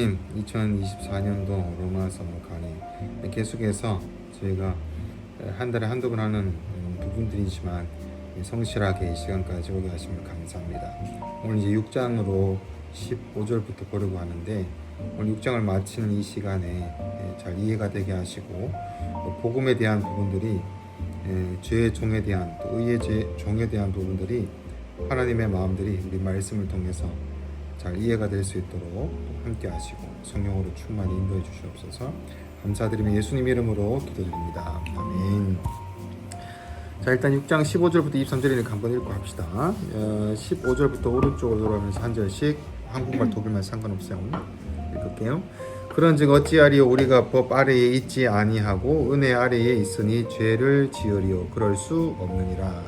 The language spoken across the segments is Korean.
아, 주님, 2024년도 로마서 강의 계속해서 저희가 한 달에 한두 번 하는 음, 부분들이지만 성실하게 이 시간까지 오게 하시면 감사합니다. 오늘 이제 6장으로 15절부터 보려고 하는데 오늘 6장을 마치는 이 시간에 예, 잘 이해가 되게 하시고 또 복음에 대한 부분들이 예, 죄의 종에 대한 또 의의 죄, 종에 대한 부분들이 하나님의 마음들이 우리 말씀을 통해서 잘 이해가 될 수 있도록 또 함께 하시고 성령으로 충만히 인도해 주시옵소서. 감사드리며 예수님 이름으로 기도드립니다. 아멘. 자 일단 6장 15절부터 23절이니까 한번 읽고 합시다. 어, 15절부터 오른쪽으로 돌아가면서 한 절씩 한국말 독일말 상관없어요. 읽을게요. 그런즉 어찌하리요? 우리가 법 아래에 있지 아니하고 은혜 아래에 있으니 죄를 지으리요. 그럴 수 없느니라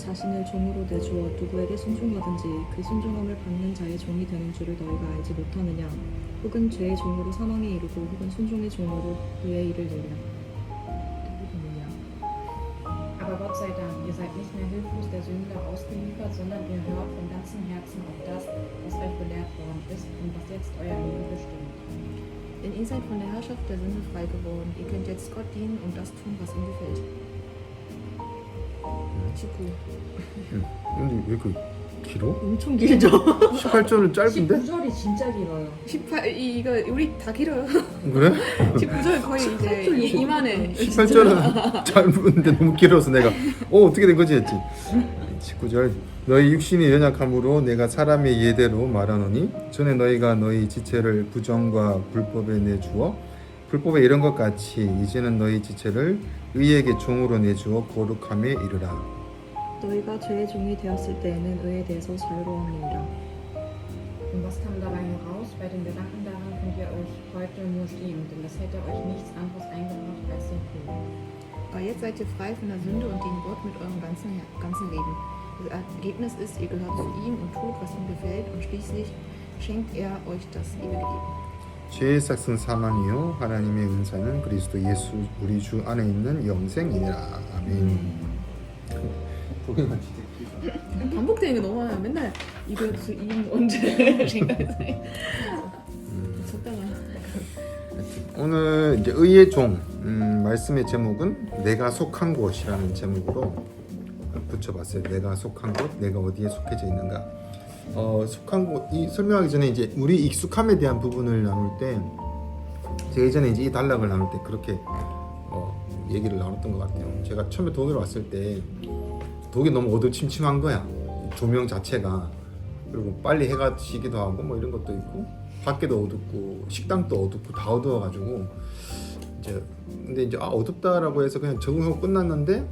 자신을 종으로 내주어 누구에게 순종하든지 그 순종함을 받는 자의 종이 되는 줄을 너희가 알지 못하느냐 혹은 죄의 종으로 사망에 이르고 혹은 순종의 종으로 의의 일을 누구느냐 Aber Gott sei Dank, ihr seid nicht mehr hilflos der Sünde ausgeliefert, sondern ihr hört von ganzem Herzen auf das, was euch belehrt worden ist und was jetzt euer Leben bestimmt. Denn ihr seid von der Herrschaft der Sünde frei geworden. Ihr könnt jetzt Gott dienen und das tun, was ihm gefällt. 19. 근데 왜 이렇게 길어? 엄청 길죠? 18절은 짧은데? 19절이 진짜 길어요. 18 이- 이거 우리 다 길어요. 그래? 19절 거의 이제 이- 이만해. 18절은 짧은데 너무 길어서 내가 어 어떻게 된 거지 했지 19절 너희 육신이 연약함으로 내가 사람의 예대로 말하노니 전에 너희가 너희 지체를 부정과 불법에 내주어 불법에 이런 것 같이 이제는 너희 지체를 의에게 종으로 내주어 거룩함에 이르라 너희가 죄의 종이 되었을 때에는 의에 대해서 자유로웠느니라. Und was kam dabei heraus? Bei den Gedanken daran könnt ihr euch heute nur schämen, denn das hätte euch nichts anderes eingebracht als den Tod. Aber jetzt seid ihr frei von der Sünde und dient Gott mit eurem ganzen, Her- ganzen Leben. Das Ergebnis ist, ihr gehört zu ihm und tut, was ihm gefällt und schließlich schenkt er euch das ewige Leben. 죄의 삭은 사망이요 하나님의 은사는 그리스도 예수 우리 주 안에 있는 영생이니라 아멘 진짜 반복되는 게 너무 많아요. 맨날 이거 그 ihm und schenkt 쳤다가 오늘 이제 의의 종 음, 말씀의 제목은 내가 속한 곳이라는 제목으로 붙여봤어요. 내가 속한 곳, 내가 어디에 속해져 있는가. 어, 속한 곳, 이 설명하기 전에 이제 우리 익숙함에 대한 부분을 나눌 때 제가 예전에 이제 이 단락을 나눌 때 그렇게 어, 얘기를 나눴던 것 같아요. 제가 처음에 독일 왔을 때 독일 너무 어두침침한 거야. 조명 자체가 그리고 빨리 해가 지기도 하고 뭐 이런 것도 있고 밖에도 어둡고 식당도 어둡고 다 어두워가지고 이제 근데 이제 아 어둡다라고 해서 그냥 적응하고 끝났는데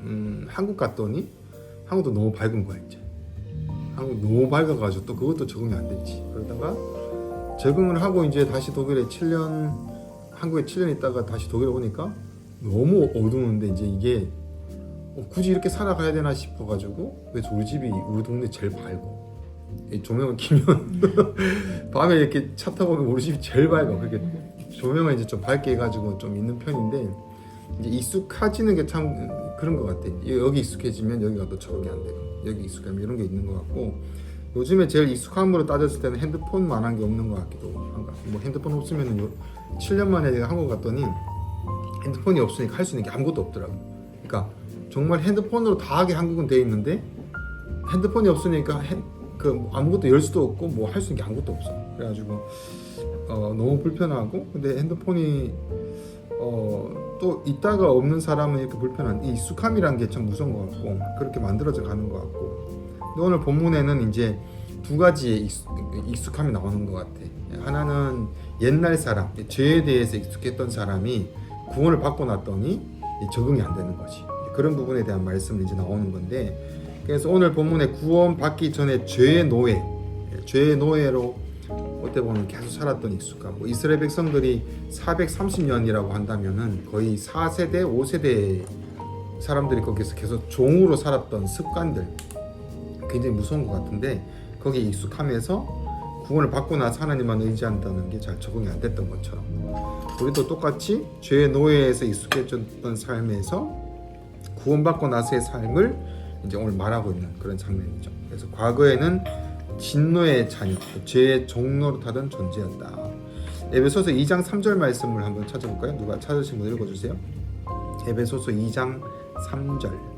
음, 한국 갔더니 한국도 너무 밝은 거야 이제 한국 너무 밝아가지고 또 그것도 적응이 안 됐지. 그러다가 적응을 하고 이제 다시 독일에 7년 한국에 7년 있다가 다시 독일에 오니까 너무 어두운데 이제 이게 어, 굳이 이렇게 살아가야 되나 싶어가지고 그래서 우리 집이 우리 동네 제일 밝고 이 조명을 켜면 밤에 이렇게 차 타고 오면 우리 집이 제일 밝아. 그렇게 조명을 이제 좀 밝게 해가지고 좀 있는 편인데 이제 익숙해지는 게 참 그런 것 같아. 여기 익숙해지면 여기가 또 적응이 안 되고 여기 익숙하면 이런 게 있는 것 같고 요즘에 제일 익숙함으로 따졌을 때는 핸드폰만한 게 없는 것 같기도 한가. 뭐 핸드폰 없으면 요 7년 만에 한국 갔더니 핸드폰이 없으니까 할 수 있는 게 아무것도 없더라고. 그러니까 정말 핸드폰으로 다 하게 한국은 돼 있는데 핸드폰이 없으니까 핸, 그 아무것도 열 수도 없고 뭐 할 수 있는 게 아무것도 없어. 그래가지고 어, 너무 불편하고 근데 핸드폰이 어, 또 있다가 없는 사람은 이렇게 불편한 이 익숙함이란 게 참 무서운 것 같고 그렇게 만들어져 가는 것 같고 근데 오늘 본문에는 이제 두 가지의 익숙, 익숙 함이 나오는 것 같아. 하나는 옛날 사람 죄에 대해서 익숙했던 사람이 구원을 받고 났더니 적응이 안 되는 거지. 그런 부분에 대한 말씀이 이제 나오는 건데 그래서 오늘 본문에 구원 받기 전에 죄의 노예, 죄의 노예로 어떻게 보면 계속 살았던 익숙함. 뭐 이스라엘 백성들이 430년이라고 한다면은 거의 4세대, 5세대 사람들이 거기서 계속 종으로 살았던 습관들 굉장히 무서운 것 같은데 거기에 익숙함에서 구원을 받고 나서 하나님만 의지한다는 게 잘 적응이 안 됐던 것처럼 우리도 똑같이 죄의 노예에서 익숙해졌던 삶에서 구원받고 나서의 삶을 이제 오늘 말하고 있는 그런 장면이죠. 그래서 과거에는 진노의 자녀, 죄의 종로로 타던 존재였다. 에베소서 2장 3절 말씀을 한번 찾아볼까요? 누가 찾으신 분 읽어주세요. 에베소서 2장 3절.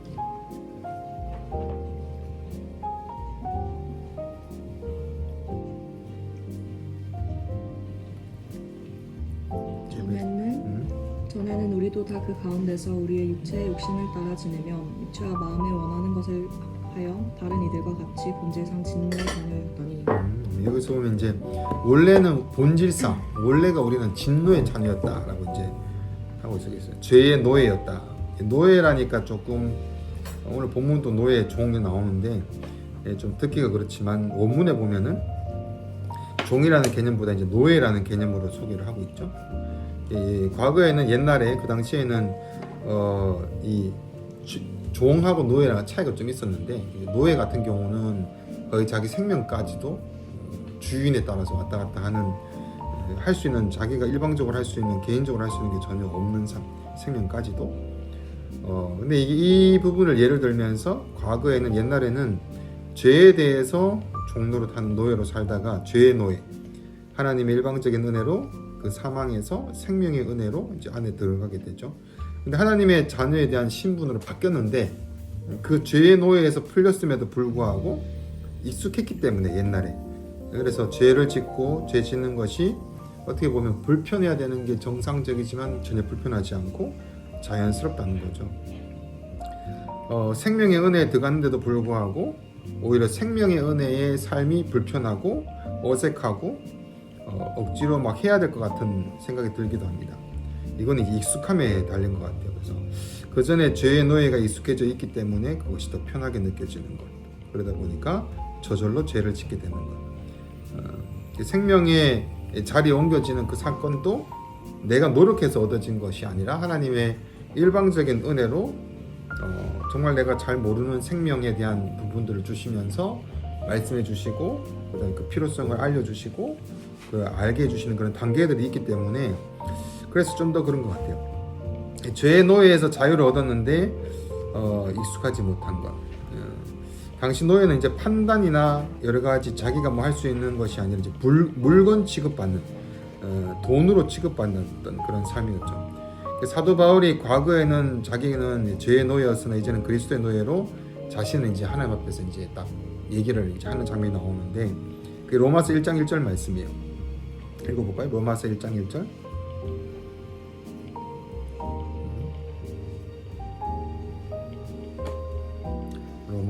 전에는 음, 우리도 다 그 가운데서 우리의 육체의 욕심을 따라 지내며 육체와 마음에 원하는 것을 하여 다른 이들과 같이 본질상 진노의 자녀였더니 음, 여기서 보면 이제 원래는 본질상 원래가 우리는 진노의 자녀였다라고 이제 하고 있어요. 죄의 노예였다. 노예라니까 조금 오늘 본문도 노예 종이 나오는데 예, 좀 듣기가 그렇지만 원문에 보면은 종이라는 개념보다 이제 노예라는 개념으로 소개를 하고 있죠. 이 과거에는 옛날에 그 당시에는 어, 이 주- 종하고 노예랑 차이가 좀 있었는데 노예 같은 경우는 거의 자기 생명까지도 주인에 따라서 왔다 갔다 하는 할 수 있는 자기가 일방적으로 할 수 있는 개인적으로 할 수 있는 게 전혀 없는 삶, 생명까지도 어 근데 이, 이 부분을 예를 들면서 과거에는 옛날에는 죄에 대해서 타는 노예로 살다가 죄의 노예 하나님의 일방적인 은혜로 그 사망에서 생명의 은혜로 이제 안에 들어가게 되죠. 근데 하나님의 자녀에 대한 신분으로 바뀌었는데 그 죄의 노예에서 풀렸음에도 불구하고 익숙했기 때문에 옛날에 그래서 죄를 짓고 죄 짓는 것이 어떻게 보면 불편해야 되는 게 정상적이지만 전혀 불편하지 않고 자연스럽다는 거죠. 어, 생명의 은혜에 들어갔는데도 불구하고 오히려 생명의 은혜의 삶이 불편하고 어색하고 어, 억지로 막 해야 될 것 같은 생각이 들기도 합니다. 이거는 익숙함에 달린 것 같아요. 그래서 그 전에 죄의 노예가 익숙해져 있기 때문에 그것이 더 편하게 느껴지는 것. 그러다 보니까 저절로 죄를 짓게 되는 것. 어, 생명의 자리에 옮겨지는 그 사건도 내가 노력해서 얻어진 것이 아니라 하나님의 일방적인 은혜로 어, 정말 내가 잘 모르는 생명에 대한 부분들을 주시면서 말씀해 주시고 그다음 그 필요성을 알려주시고 그 알게 해주시는 그런 단계들이 있기 때문에 그래서 좀 더 그런 것 같아요. 죄의 노예에서 자유를 얻었는데 어, 익숙하지 못한 것. 어, 당시 노예는 이제 판단이나 여러 가지 자기가 뭐 할 수 있는 것이 아니라 이제 불, 물건 취급받는 어, 돈으로 취급받는 그런 삶이었죠. 사도 바울이 과거에는 자기는 죄의 노예였으나 이제는 그리스도의 노예로 자신을 이제 하나님 앞에서 이제 딱 얘기를 이제 하는 장면이 나오는데 그 로마서 1장 1절 말씀이에요. 읽어볼까요? 로마서 1장 1절.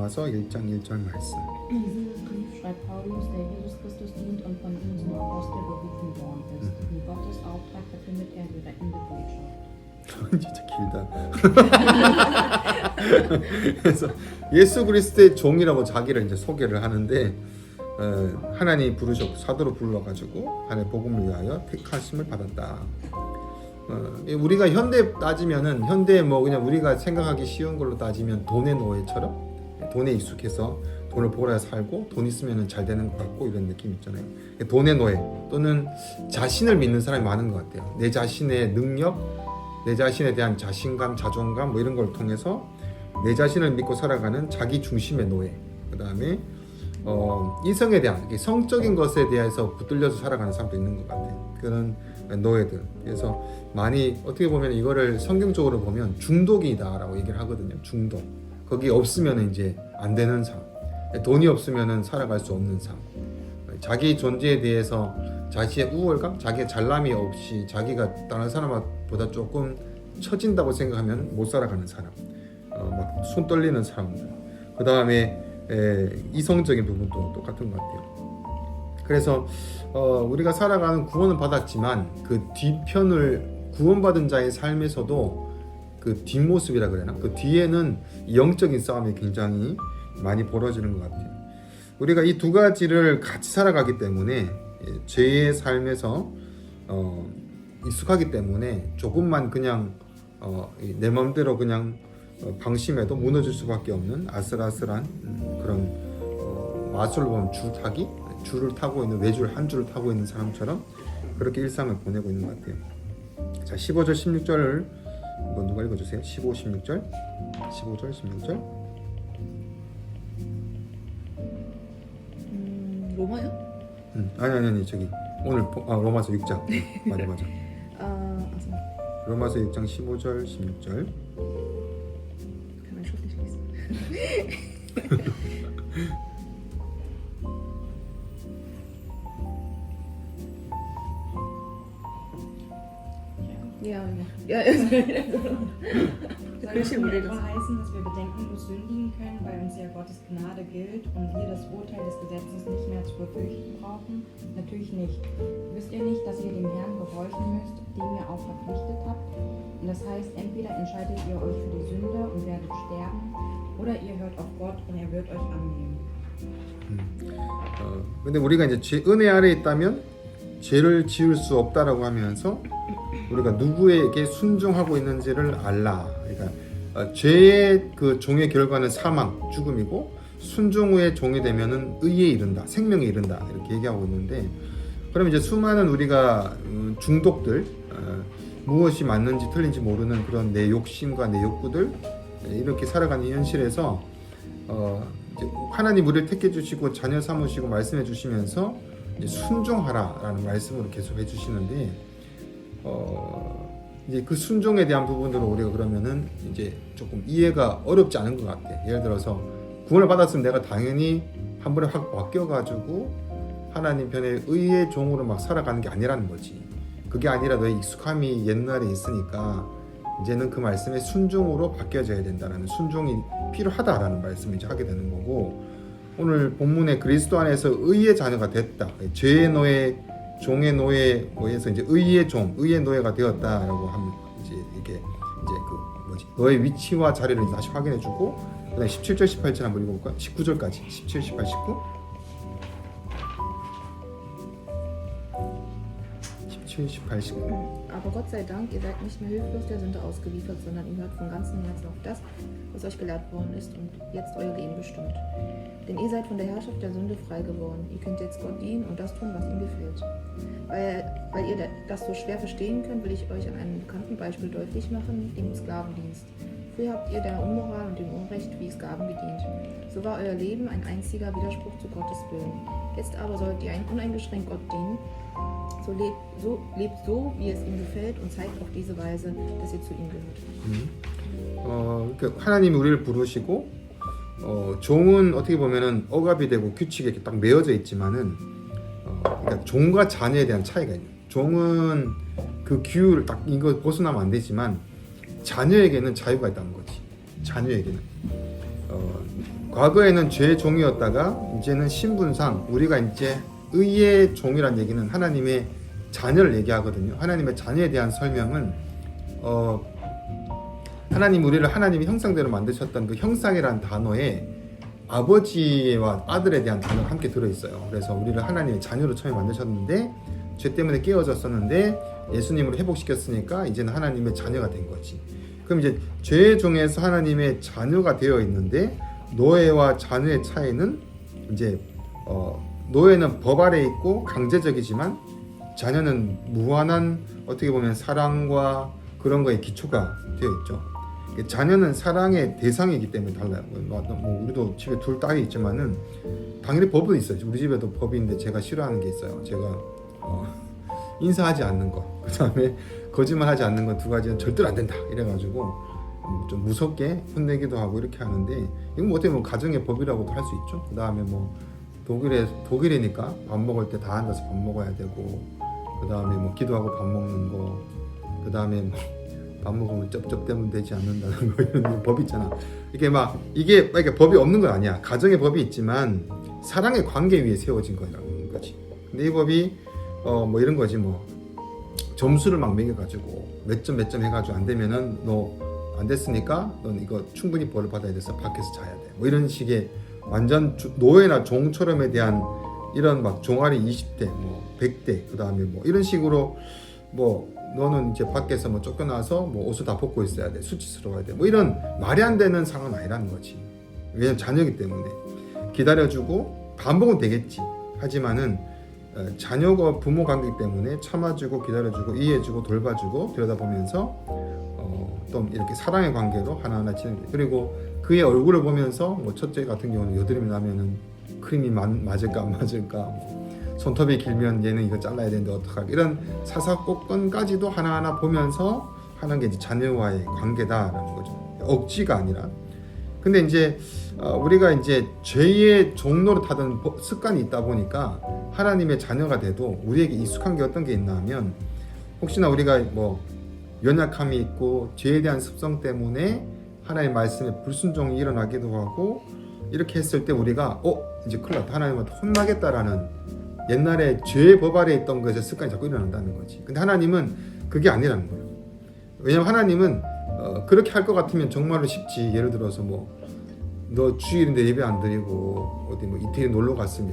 로마서 1장 1절 말씀. Paulus, der Jesus Christus dient und von ihm zum Apostel berufen worden ist. In Gottes Auftrag verkündet er die rettende Botschaft. 진짜 길다. 그래서 예수 그리스도의 종이라고 자기를 이제 소개를 하는데 어, 하나님 부르셨고 사도로 불러가지고 하나님 복음을 위하여 택하심을 받았다. 어, 우리가 현대 따지면은 현대 뭐 그냥 우리가 생각하기 쉬운 걸로 따지면 돈의 노예처럼 돈에 익숙해서 돈을 벌어야 살고 돈 있으면 잘 되는 것 같고 이런 느낌 있잖아요. 돈의 노예 또는 자신을 믿는 사람이 많은 것 같아요. 내 자신의 능력, 내 자신에 대한 자신감, 자존감 뭐 이런 걸 통해서 내 자신을 믿고 살아가는 자기 중심의 노예. 그 다음에 어, 이성에 대한 성적인 것에 대해서 붙들려서 살아가는 사람도 있는 것 같아요. 그런 노예들. 그래서 많이 어떻게 보면 이거를 성경적으로 보면 중독이다라고 얘기를 하거든요. 중독. 거기 없으면 이제 안 되는 삶. 돈이 없으면 살아갈 수 없는 삶. 자기 존재에 대해서 자신의 우월감, 자기의 잘남이 없이 자기가 다른 사람보다 조금 처진다고 생각하면 못 살아가는 사람, 어, 막 손 떨리는 사람들. 그 다음에 이성적인 부분도 똑같은 것 같아요. 그래서 어, 우리가 살아가는 구원을 받았지만 그 뒤편을 구원받은 자의 삶에서도 그 뒷모습이라 그래나 그 뒤에는 영적인 싸움이 굉장히 많이 벌어지는 것 같아요. 우리가 이 두 가지를 같이 살아가기 때문에 예, 죄의 삶에서 어, 익숙하기 때문에 조금만 그냥 어, 이내 마음대로 그냥 어, 방심해도 무너질 수밖에 없는 아슬아슬한 음, 그런 어, 마술로 줄 타기 줄을 타고 있는 외줄 한 줄을 타고 있는 사람처럼 그렇게 일상을 보내고 있는 것 같아요. 자 15절 16절을 뭐 누가 읽어주세요? 15, 16절? 15절 16절? 음, 로마요? 음, 아니 아니 아니 저기 오늘 보- 아 로마서 6장. 음, 맞아 맞아. 아, also, 로마서 6장 15절 16절. kann man Schrift nicht lesen. ja. ja Soll 글씨 das in 모르겠어. etwa heißen, dass wir bedenkenlos sündigen können, weil uns ja Gottes Gnade gilt und wir das Urteil des Gesetzes nicht mehr zu befürchten brauchen? Natürlich nicht. Wisst ihr nicht, dass ihr dem Herrn gehorchen müsst, dem ihr auch verpflichtet habt? Und das heißt, entweder entscheidet ihr euch für die Sünde und werdet sterben, oder ihr hört auf Gott und er wird euch annehmen. 어, 근데 우리가 이제 죄, 은혜 아래 있다면 죄를 지을 수 없다라고 하면서 우리가 누구에게 순종하고 있는지를 알라. 그러니까 어, 죄의 그 종의 결과는 사망, 죽음이고 순종 후에 종이 되면은 의에 이른다, 생명에 이른다 이렇게 얘기하고 있는데 그럼 이제 수많은 우리가 음, 중독들 어, 무엇이 맞는지 틀린지 모르는 그런 내 욕심과 내 욕구들 이렇게 살아가는 현실에서 어, 하나님 우리를 택해 주시고 자녀 삼으시고 말씀해 주시면서 순종하라라는 말씀으로 계속 해 주시는데 어, 이제 그 순종에 대한 부분으로 우리가 그러면은 이제 조금 이해가 어렵지 않은 것 같아. 예를 들어서 구원을 받았으면 내가 당연히 한 번에 확 바뀌어가지고 하나님 편에 의의 종으로 막 살아가는 게 아니라는 거지. 그게 아니라 너의 익숙함이 옛날에 있으니까 이제는 그 말씀에 순종으로 바뀌어져야 된다라는 순종이 필요하다라는 말씀을 이제 하게 되는 거고 오늘 본문에 그리스도 안에서 의의 자녀가 됐다. 죄의 노예, 종의 노예에서 이제 의의 종, 의의 노예가 되었다라고 하면 이제 이게 이제 그 뭐지 너의 위치와 자리를 다시 확인해주고 그다음 17절, 18절 한번 읽어볼까? 19절까지 17, 18, 19. 17, 18, 19. Aber Gott sei Dank, ihr seid nicht mehr hilflos der Sünde ausgeliefert, sondern ihr hört von ganzem Herzen auf das, was euch gelehrt worden ist und jetzt euer Leben bestimmt. Denn ihr seid von der Herrschaft der Sünde frei geworden. Ihr könnt jetzt Gott dienen und das tun, was ihm gefällt. Weil, weil ihr das so schwer verstehen könnt, will ich euch an einem bekannten Beispiel deutlich machen, dem Sklavendienst. Früher habt ihr der Unmoral und dem Unrecht wie Sklaven gedient. So war euer Leben ein einziger Widerspruch zu Gottes Willen. Jetzt aber sollt ihr ein uneingeschränkt Gott dienen so lebt, so lebt so, wie es ihm gefällt und zeigt auf diese Weise, dass ihr zu ihm gehört. 음. 어, 그러니까 하나님이 우리를 부르시고 어, 종은 어떻게 보면은 억압이 되고 규칙에 이렇게 딱 매어져 있지만은 어, 그러니까 종과 자녀에 대한 차이가 있는. 종은 그 규율 딱 이거 벗어나면 안 되지만 자녀에게는 자유가 있다는 거지. 자녀에게는. 어, 과거에는 죄의 종이었다가 이제는 신분상 우리가 이제 의의 종이란 얘기는 하나님의 자녀를 얘기하거든요. 하나님의 자녀에 대한 설명은 어, 하나님 우리를 하나님의 형상대로 만드셨던 그 형상이라는 단어에 아버지와 아들에 대한 단어가 함께 들어 있어요. 그래서 우리를 하나님의 자녀로 처음에 만드셨는데 죄 때문에 깨어졌었는데 예수님으로 회복시켰으니까 이제는 하나님의 자녀가 된 거지. 그럼 이제 죄의 종에서 하나님의 자녀가 되어 있는데 노예와 자녀의 차이는 이제 어, 노예는 법 아래 있고 강제적이지만 자녀는 무한한 어떻게 보면 사랑과 그런 거에 기초가 되어 있죠. 자녀는 사랑의 대상이기 때문에 달라요. 뭐, 뭐 우리도 집에 둘 딸이 있지만은 당연히 법은 있어요. 우리 집에도 있는데 제가 싫어하는 게 있어요. 제가 어, 인사하지 않는 거, 그 다음에 거짓말하지 않는 거 두 가지는 절대로 안 된다. 이래가지고 음, 좀 무섭게 혼내기도 하고 이렇게 하는데 이건 뭐 어떻게 보면 가정의 법이라고도 할 수 있죠. 그 다음에 뭐 독일에 독일이니까 밥 먹을 때 다 앉아서 밥 먹어야 되고 그 다음에 뭐 기도하고 밥 먹는 거, 그 다음에 뭐 밥 먹으면 쩝쩝대면 되지 않는다는 거 이런 법 있잖아. 이게 막 이게 이게 법이 없는 건 아니야. 가정의 법이 있지만 사랑의 관계 위에 세워진 거라는 거지. 근데 이 법이 어 뭐 이런 거지 뭐 점수를 막 매겨가지고 몇 점 몇 점 해가지고 안 되면은 너 안 됐으니까 넌 이거 충분히 벌을 받아야 돼서 밖에서 자야 돼. 뭐 이런 식의 완전 주- 노예나 종처럼에 대한 이런 막 종아리 20대, 뭐 100대, 그 다음에 뭐 이런 식으로 뭐 너는 이제 밖에서 뭐 쫓겨나서 뭐 옷을 다 벗고 있어야 돼, 수치스러워야 돼, 뭐 이런 말이 안 되는 상황은 아니라는 거지. 왜냐면 자녀이기 때문에 기다려주고 반복은 되겠지. 하지만은 어, 자녀가 부모 관계 때문에 참아주고 기다려주고 이해해주고 돌봐주고 들여다보면서 어, 또 이렇게 사랑의 관계로 하나하나 진행. 그리고 그의 얼굴을 보면서 뭐 첫째 같은 경우는 여드름이 나면은 크림이 맞, 맞을까 안 맞을까 뭐 손톱이 길면 얘는 이거 잘라야 되는데 어떡할까 이런 사사건건까지도 하나하나 보면서 하는 게 이제 자녀와의 관계다라는 거죠. 억지가 아니라. 근데 이제 어, 우리가 이제 죄의 종로를 타던 버- 습관이 있다 보니까 하나님의 자녀가 돼도 우리에게 익숙한 게 어떤 게 있나 하면 혹시나 우리가 뭐 연약함이 있고 죄에 대한 습성 때문에 하나님의 말씀에 불순종이 일어나기도 하고 이렇게 했을 때 우리가 어 이제 큰일 났다. 하나님한테 혼나겠다라는 옛날에 죄의 법 아래 있던 것의 습관이 자꾸 일어난다는 거지. 근데 하나님은 그게 아니라는 거예요. 왜냐면 하나님은 어, 그렇게 할 것 같으면 정말로 쉽지. 예를 들어서 뭐 너 주일인데 예배 안 드리고 어디 뭐 이태리 놀러 갔으면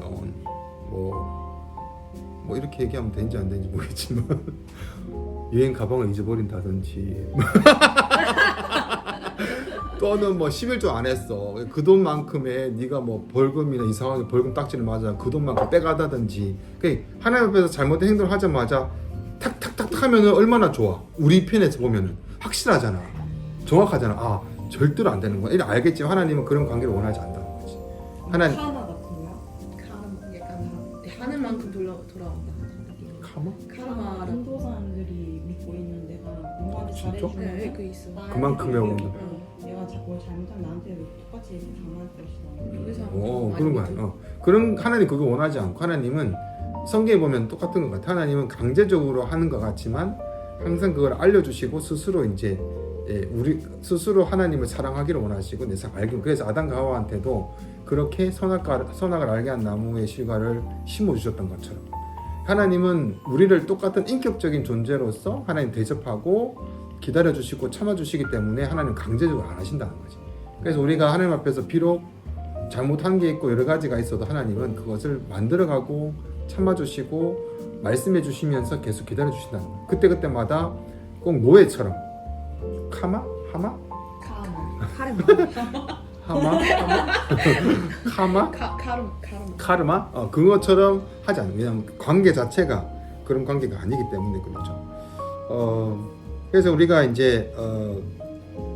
뭐, 뭐 이렇게 얘기하면 되는지 안 되는지 모르겠지만 여행 가방을 잊어버린다든지 또는 뭐 11조 안 했어. 그 돈만큼의 네가 뭐 벌금이나 이상하게 벌금 딱지를 맞아. 그 돈만큼 빼가다든지. 그 하나님 앞에서 잘못된 행동을 하자마자 탁탁탁탁 하면은 얼마나 좋아. 우리 편에서 보면은. 확실하잖아. 정확하잖아. 아 절대로 안 되는 거야. 이래 알겠지만 하나님은 그런 관계를 원하지 않는다는 거지. 하나님 카마? 카르마. 인도 사람들이 믿고 있는 누구한테 진짜? 잘해주면 네, 그 있어. 그만큼의 어, 온도. 내가 자- 뭘 잘못하면 나한테 똑같이 당할 것이다. 여기서 어 그런 거 아니야. 어. 그런 하나님 그거 원하지 않고 하나님은 성경에 보면 똑같은 것 같아. 하나님은 강제적으로 하는 것 같지만 항상 그걸 알려주시고 스스로 이제 예, 우리 스스로 하나님을 사랑하기를 원하시고 내상 알기 그래서 아담과 하와한테도 그렇게 선악과 선악을 알게 한 나무의 실과를 심어 주셨던 것처럼 하나님은 우리를 똑같은 인격적인 존재로서 하나님 대접하고 기다려 주시고 참아 주시기 때문에 하나님 강제적으로 안 하신다는 거지. 그래서 우리가 하나님 앞에서 비록 잘못한 게 있고 여러 가지가 있어도 하나님은 그것을 만들어가고 참아주시고 말씀해 주시면서 계속 기다려 주신다는 거예요. 그때 그때마다 꼭 노예처럼 카마 하마 카마. 카르마. 하마 카마 카 카르 카르마. 카르마 어, 그것처럼 하지 않아요. 왜냐하면 관계 자체가 그런 관계가 아니기 때문에 그렇죠. 어, 그래서 우리가 이제 어,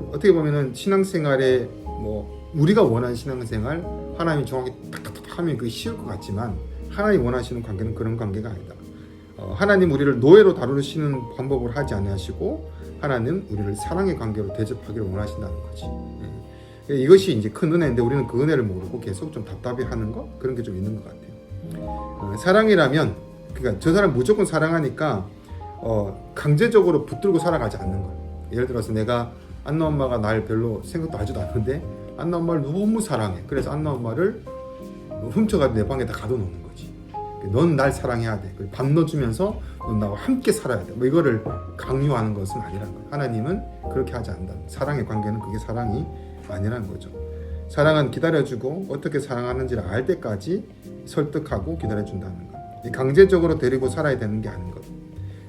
어떻게 보면은 신앙생활에 뭐 우리가 원하는 신앙생활 하나님이 정확히 탁탁탁 하면 그게 쉬울 것 같지만 하나님 원하시는 관계는 그런 관계가 아니다. 어, 하나님 우리를 노예로 다루시는 방법을 하지 아니하시고 하나님 우리를 사랑의 관계로 대접하기를 원하신다는 거지. 예. 이것이 이제 큰 은혜인데 우리는 그 은혜를 모르고 계속 좀 답답해하는 거 그런 게 좀 있는 것 같아요. 어, 사랑이라면 그러니까 저 사람 무조건 사랑하니까 어, 강제적으로 붙들고 살아가지 않는 거예요. 예를 들어서 내가 안나 엄마가 날 별로 생각도 하지도 않는데 안나 엄마를 너무 사랑해. 그래서 안나 엄마를 훔쳐가지고 내 방에다 가둬놓는 거지. 넌 날 사랑해야 돼. 밥 넣어주면서 넌 나와 함께 살아야 돼. 뭐 이거를 강요하는 것은 아니라는 거예요. 하나님은 그렇게 하지 않는다. 사랑의 관계는 그게 사랑이 아니라는 거죠. 사랑은 기다려주고 어떻게 사랑하는지를 알 때까지 설득하고 기다려준다는 것. 이 강제적으로 데리고 살아야 되는 게 아닌 것.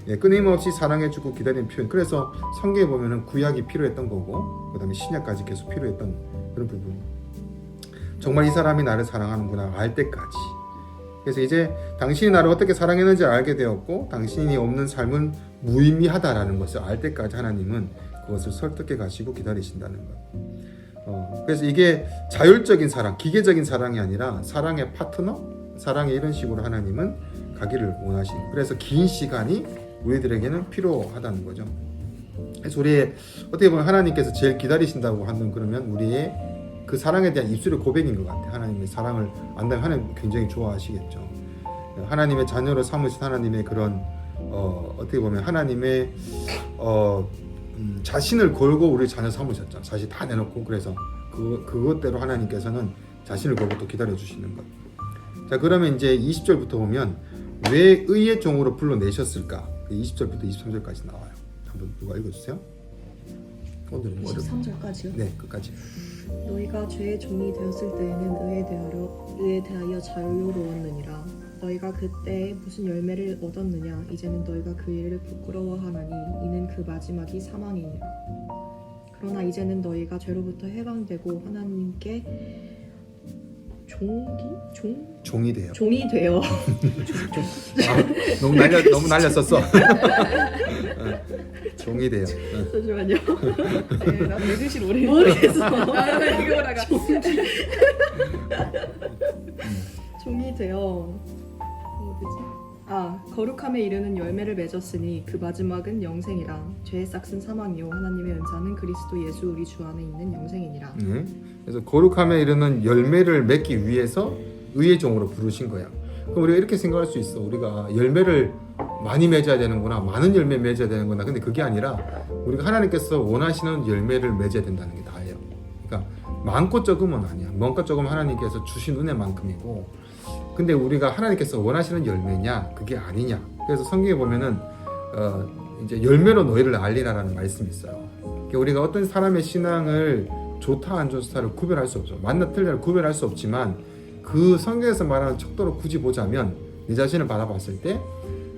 예, 끊임없이 사랑해주고 기다리는 표현. 그래서 성경에 보면은 구약이 필요했던 거고, 그 다음에 신약까지 계속 필요했던 그런 부분. 정말 이 사람이 나를 사랑하는구나 알 때까지. 그래서 이제 당신이 나를 어떻게 사랑했는지 알게 되었고, 당신이 없는 삶은 무의미하다라는 것을 알 때까지 하나님은 그것을 설득해 가시고 기다리신다는 것. 어, 그래서 이게 자율적인 사랑, 기계적인 사랑이 아니라 사랑의 파트너, 사랑의 이런 식으로 하나님은 가기를. 거예요. 그래서 긴 시간이 우리들에게는 필요하다는 거죠. 그래서 우리의 어떻게 보면 하나님께서 제일 기다리신다고 하는 그러면 우리의 그 사랑에 대한 입술의 고백인 것 같아요. 하나님의 사랑을 안다면 하나님 굉장히 좋아하시겠죠. 하나님의 자녀로 삼으신 하나님의 그런 어, 어떻게 보면 하나님의 어, 음, 자신을 걸고 우리 자녀 삼으셨죠. 사실 다 내놓고 그래서 그 그것대로 하나님께서는 자신을 걸고 또 기다려 주시는 것. 자 그러면 이제 20절부터 보면 왜 의의 종으로 불러내셨을까? 그 20절부터 23절까지 나와요. 한번 누가 읽어주세요. 오늘은 뭐 어렵. 23절까지요. 네 끝까지. 너희가 죄의 종이 되었을 때에는 의에 대하여 의에 대하여 자유로웠느니라. 너희가 그때 무슨 열매를 얻었느냐? 이제는 너희가 그 일을 부끄러워하나니 이는 그 마지막이 사망이니라. 그러나 이제는 너희가 죄로부터 해방되고 하나님께 종기 종 종이 돼요. 종이 되어 아, 너무 날려 너무 날렸었어. 어, 종이 돼요. 어. 잠시만요. 나 대드실 오래. 모르겠어. 이거다가 종이 되어 어디지? 아 거룩함에 이르는 열매를 맺었으니 그 마지막은 영생이라 죄의 싹은 사망이요 하나님의 은사는 그리스도 예수 우리 주 안에 있는 영생이니라 네. 그래서 거룩함에 이르는 열매를 맺기 위해서 의의 종으로 부르신 거야. 그럼 우리가 이렇게 생각할 수 있어. 우리가 열매를 많이 맺어야 되는구나, 많은 열매 맺어야 되는구나. 근데 그게 아니라 우리가 하나님께서 원하시는 열매를 맺어야 된다는 게 다예요. 그러니까 많고 적음은 아니야. 많고 적음 하나님께서 주신 은혜만큼이고. 근데 우리가 하나님께서 원하시는 열매냐, 그게 아니냐. 그래서 성경에 보면은 어, 이제 열매로 너희를 알리라라는 말씀이 있어요. 그러니까 우리가 어떤 사람의 신앙을 좋다 안 좋다를 구별할 수 없죠. 맞나 틀려를 구별할 수 없지만 그 성경에서 말하는 척도로 굳이 보자면 네 자신을 바라봤을 때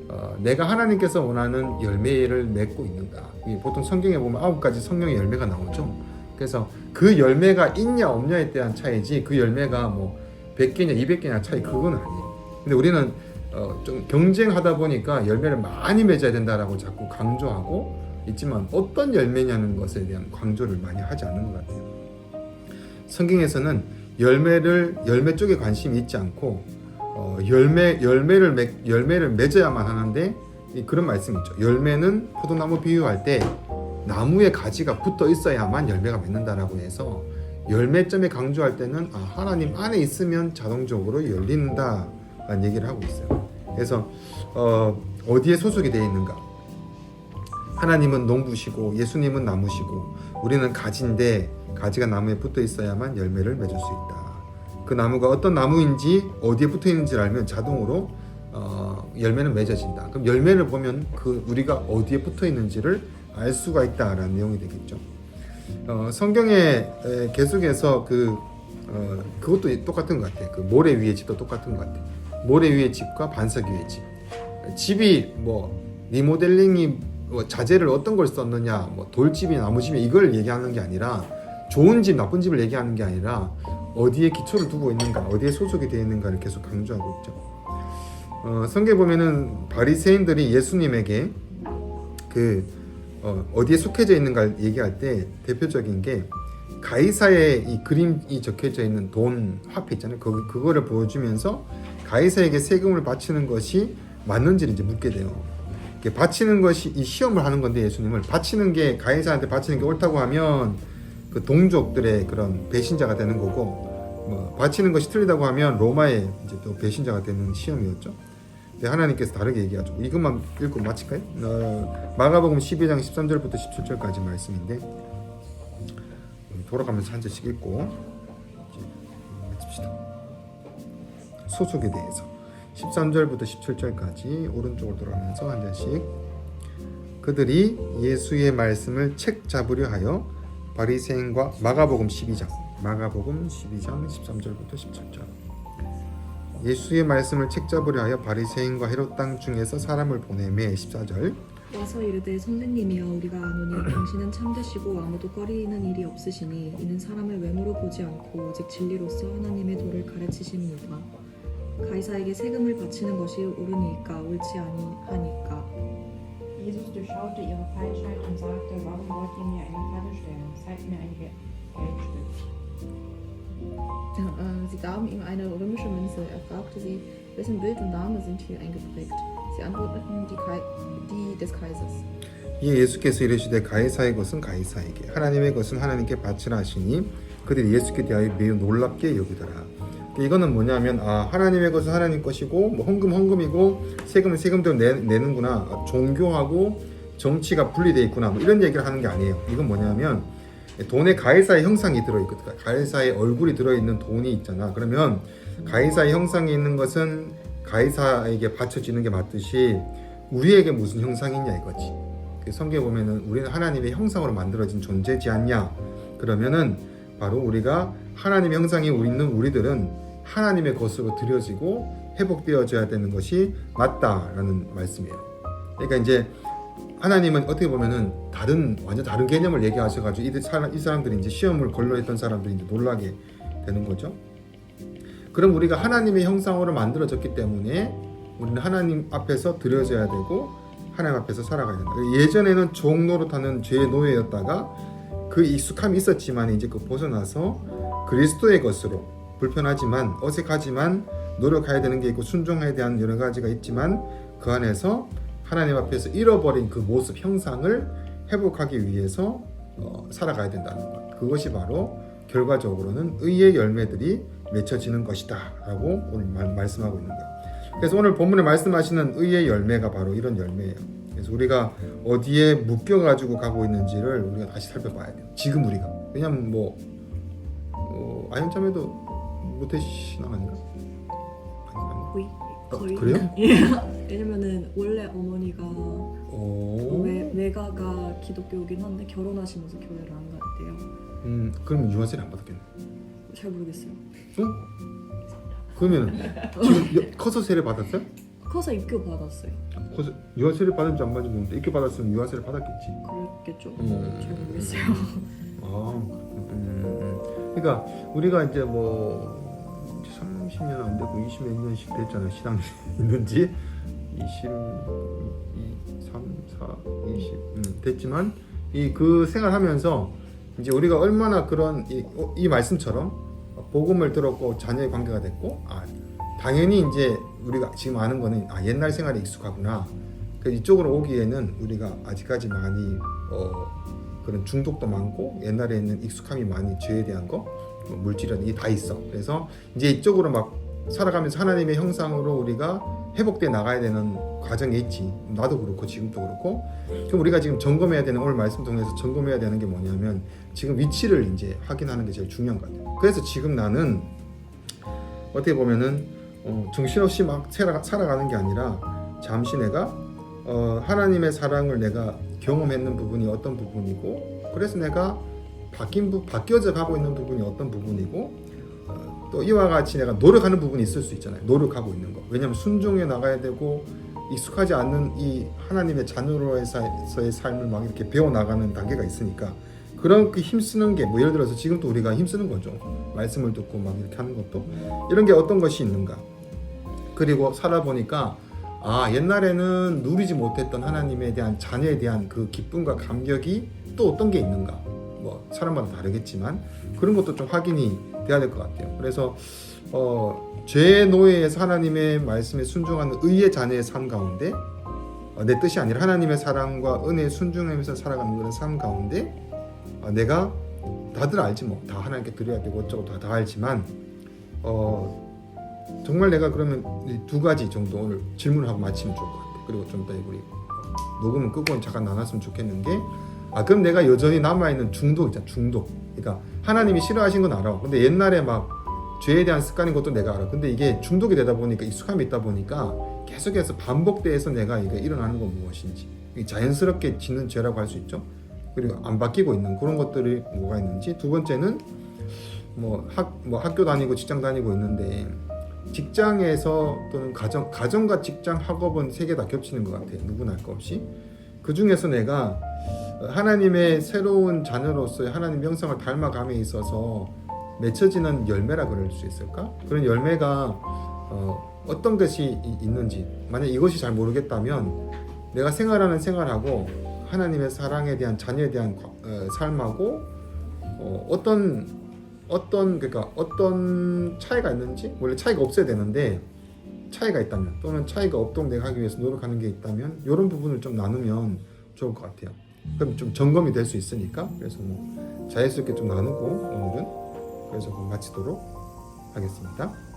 어, 내가 하나님께서 원하는 열매를 맺고 있는가. 이 보통 성경에 보면 아홉 가지 성령의 열매가 나오죠. 그래서 그 열매가 있냐 없냐에 대한 차이지 그 열매가 뭐 100개냐 200개냐 차이 그건 아니에요. 근데 우리는 어, 좀 경쟁하다 보니까 열매를 많이 맺어야 된다라고 자꾸 강조하고 있지만 어떤 열매냐는 것에 대한 강조를 많이 하지 않는 것 같아요. 성경에서는 열매를 열매 쪽에 관심이 있지 않고 어, 열매 열매를 맺, 열매를 맺어야만 하는데 이 그런 말씀 있죠. 열매는 포도나무 비유할 때 나무에 가지가 붙어 있어야만 열매가 맺는다라고 해서 열매점에 강조할 때는 아, 하나님 안에 있으면 자동적으로 열린다라는 얘기를 하고 있어요. 그래서 어, 어디에 소속이 되어 있는가? 하나님은 농부시고 예수님은 나무시고 우리는 가지인데 가지가 나무에 붙어 있어야만 열매를 맺을 수 있다. 그 나무가 어떤 나무인지 어디에 붙어 있는지를 알면 자동으로 어, 열매는 맺어진다. 그럼 열매를 보면 그 우리가 어디에 붙어 있는지를 알 수가 있다라는 내용이 되겠죠. 어, 성경에 에, 계속해서 그 어, 그것도 똑같은 것 같아. 그 모래 위의 집도 똑같은 것 같아. 모래 위의 집과 반석 위의 집. 집이 뭐 리모델링이 뭐 자재를 어떤 걸 썼느냐, 뭐 돌집이 나무집이 이걸 얘기하는 게 아니라 좋은 집, 나쁜 집을 얘기하는 게 아니라 어디에 기초를 두고 있는가, 어디에 소속이 되어 있는가를 계속 강조하고 있죠. 어, 성경 보면은 바리새인들이 예수님에게 그 어, 어 디에 속해져 있는가 얘기할 때 대표적인 게 가이사의 이 그림이 적혀져 있는 돈 화폐 있잖아요. 그 그거를 보여주면서 가이사에게 세금을 바치는 것이 맞는지를 이제 묻게 돼요. 바치는 것이 이 시험을 하는 건데 예수님을 바치는 게 가이사한테 바치는 게 옳다고 하면 그 동족들의 그런 배신자가 되는 거고 뭐 바치는 것이 틀리다고 하면 로마의 이제 또 배신자가 되는 시험이었죠. 근데 하나님께서 다르게 얘기하죠. 이것만 읽고 마칠까요? 어, 마가복음 12장 13절부터 17절까지 말씀인데 음, 돌아가면서 한 절씩 읽고 마칩시다. 소속에 대해서 13절부터 17절까지 오른쪽으로 돌아가면서 한 절씩 그들이 예수의 말씀을 책 잡으려 하여 바리새인과 마가복음 12장 마가복음 12장 13절부터 17절 예수의 말씀을 책 잡으려 하여 바리새인과 헤롯 땅 중에서 사람을 보내매 14절. 와서 이르되 선생님이여 우리가 아노니 당신은 참되시고 아무도 꺼리는 일이 없으시니 이는 사람을 외모로 보지 않고 오직 진리로서 하나님의 도를 가르치심이니라. 가이사에게 세금을 바치는 것이 옳으니까 옳지 아니하니까. Jesus durchschaute ihre Falschheit und sagte, warum wollt ihr mir eine Falle stellen? Zeigt mir ein Ge- Geldstück. Ja, äh, sie gaben ihm eine römische Münze. Er fragte sie, wessen Bild und Name sind hier eingeprägt? Sie antworteten, die, Kai die des Kaisers. 이에 예수께서 이르시되 가이사의 것은 가이사에게 하나님의 것은 하나님께 바치라 하시니 그들이 예수께 대하여 매우 놀랍게 여기더라 이거는 뭐냐면 아 하나님의 것은 하나님 것이고 뭐 헌금 헌금이고 세금은 세금대로 내, 내는구나 아, 종교하고 정치가 분리돼 있구나 뭐 이런 얘기를 하는 게 아니에요 이건 뭐냐면 돈에 가이사의 형상이 들어있거든 가이사의 얼굴이 들어있는 돈이 있잖아. 그러면 가이사의 형상이 있는 것은 가이사에게 바쳐지는 게 맞듯이 우리에게 무슨 형상이 있냐 이거지. 그 성경에 보면은 우리는 하나님의 형상으로 만들어진 존재지 않냐? 그러면은 바로 우리가 하나님의 형상이 있는 우리들은 하나님의 것으로 드려지고 회복되어져야 되는 것이 맞다라는 말씀이에요. 그러니까 이제 하나님은 어떻게 보면은 다른 완전 다른 개념을 얘기하셔가지고 이들 사람 이 사람들이 이제 시험을 걸러 했던 사람들이 이제 놀라게 되는 거죠. 그럼 우리가 하나님의 형상으로 만들어졌기 때문에 우리는 하나님 앞에서 드려져야 되고 하나님 앞에서 살아가야 된다. 예전에는 종 노릇하는 죄의 노예였다가 그 익숙함이 있었지만 이제 그 벗어나서 그리스도의 것으로 불편하지만 어색하지만 노력해야 되는 게 있고 순종해야 대한 여러 가지가 있지만 그 안에서 하나님 앞에서 잃어버린 그 모습 형상을 회복하기 위해서 어, 살아가야 된다는 것. 그것이 바로 결과적으로는 의의 열매들이 맺혀지는 것이다라고 오늘 말, 말씀하고 있는 거예요. 그래서 오늘 본문에 말씀하시는 의의 열매가 바로 이런 열매예요. 그래서 우리가 어디에 묶여 가지고 가고 있는지를 우리가 다시 살펴봐야 돼요. 지금 우리가 왜냐면 뭐 어, 아현참에도 모태신앙 아닌가? 아닌가? 거의 거의 그래요? 예. 왜냐면은 원래 어머니가 오, 외, 외가가 기독교이긴 한데 결혼하시면서 교회를 안 갔대요. 음, 그럼 유아세를 안 받았겠네. 잘 모르겠어요. 응? 그러면 지금 여- 커서 세례 받았어요? 커서 입교 받았어요. 커서 유아세를 받은지 안 받은지 모르는데 입교 받았으면 유아세를 받았겠지. 그랬겠죠. 음. 잘 모르겠어요. 아, 음, 음. 그러니까 우리가 이제 뭐 30년 안 되고 20 몇 년씩 됐잖아요. 신앙 있는지 20, 2, 3, 4, 20 음, 됐지만 이 그 생활하면서 이제 우리가 얼마나 그런 이, 어, 이 말씀처럼 복음을 들었고 자녀의 관계가 됐고 아 당연히 이제 우리가 지금 아는 거는 아 옛날 생활에 익숙하구나. 그 이쪽으로 오기에는 우리가 아직까지 많이 어, 그런 중독도 많고 옛날에 있는 익숙함이 많이 죄에 대한 거뭐 물질은 이게 다 있어. 그래서 이제 이쪽으로 막 살아가면서 하나님의 형상으로 우리가 회복돼 나가야 되는 과정에 있지. 나도 그렇고 지금도 그렇고. 그럼 우리가 지금 점검해야 되는 오늘 말씀 통해서 점검해야 되는 게 뭐냐면 지금 위치를 이제 확인하는 게 제일 중요한 것 같아요. 그래서 지금 나는 어떻게 보면은 어, 정신없이 막 살아가, 살아가는 게 아니라 잠시 내가 어, 하나님의 사랑을 내가 경험했는 부분이 어떤 부분이고 그래서 내가 바뀐 부, 바뀌어져 가고 있는 부분이 어떤 부분이고 어, 또 이와 같이 내가 노력하는 부분이 있을 수 있잖아요. 노력하고 있는 거. 왜냐하면 순종해 나가야 되고 익숙하지 않는 이 하나님의 자녀로서의 삶을 막 이렇게 배워 나가는 단계가 있으니까 그런 그 힘쓰는 게 뭐 예를 들어서 지금도 우리가 힘쓰는 거죠. 말씀을 듣고 막 이렇게 하는 것도 이런 게 어떤 것이 있는가. 그리고 살아보니까 아 옛날에는 누리지 못했던 하나님에 대한 자녀에 대한 그 기쁨과 감격이 또 어떤 게 있는가 뭐 사람마다 다르겠지만 그런 것도 좀 확인이 돼야 될 것 같아요 그래서 어, 죄의 노예에서 하나님의 말씀에 순종하는 의의 자녀의 삶 가운데 어, 내 뜻이 아니라 하나님의 사랑과 은혜에 순종하면서 살아가는 그런 삶 가운데 어, 내가 다들 알지 뭐 다 하나님께 드려야 되고 어쩌고 다, 다 알지만 어, 정말 내가 그러면 이두 가지 정도 오늘 질문을 하고 마치면 좋을 것 같아요. 그리고 좀 이따 우리 녹음은 끄고 잠깐 나눴으면 좋겠는 게, 아 그럼 내가 여전히 남아 있는 중독 있잖아, 중독. 그러니까 하나님이 싫어하신 건 알아. 근데 옛날에 막 죄에 대한 습관인 것도 내가 알아. 근데 이게 중독이 되다 보니까 익숙함이 있다 보니까 계속해서 반복돼서 내가 이게 일어나는 건 무엇인지 자연스럽게 짓는 죄라고 할 수 있죠. 그리고 안 바뀌고 있는 그런 것들이 뭐가 있는지 두 번째는 뭐 학 뭐 학교 다니고 직장 다니고 있는데 직장에서 또는 가정 가정과 직장 학업은 세 개 다 겹치는 것 같아요. 누구나 할거 없이 그 중에서 내가 하나님의 새로운 자녀로서의 하나님 영성을 닮아감에 있어서 맺혀지는 열매라 그럴 수 있을까? 그런 열매가 어, 어떤 것이 이- 있는지 만약 이것이 잘 모르겠다면 내가 생활하는 생활하고 하나님의 사랑에 대한 자녀에 대한 과- 어, 삶하고 어, 어떤 어떤 그러니까 어떤 차이가 있는지 원래 차이가 없어야 되는데 차이가 있다면 또는 차이가 없도록 내가 하기 위해서 노력하는 게 있다면 이런 부분을 좀 나누면 좋을 것 같아요. 그럼 좀 점검이 될 수 있으니까 그래서 뭐 자연스럽게 좀 나누고 오늘은 그래서 마치도록 하겠습니다.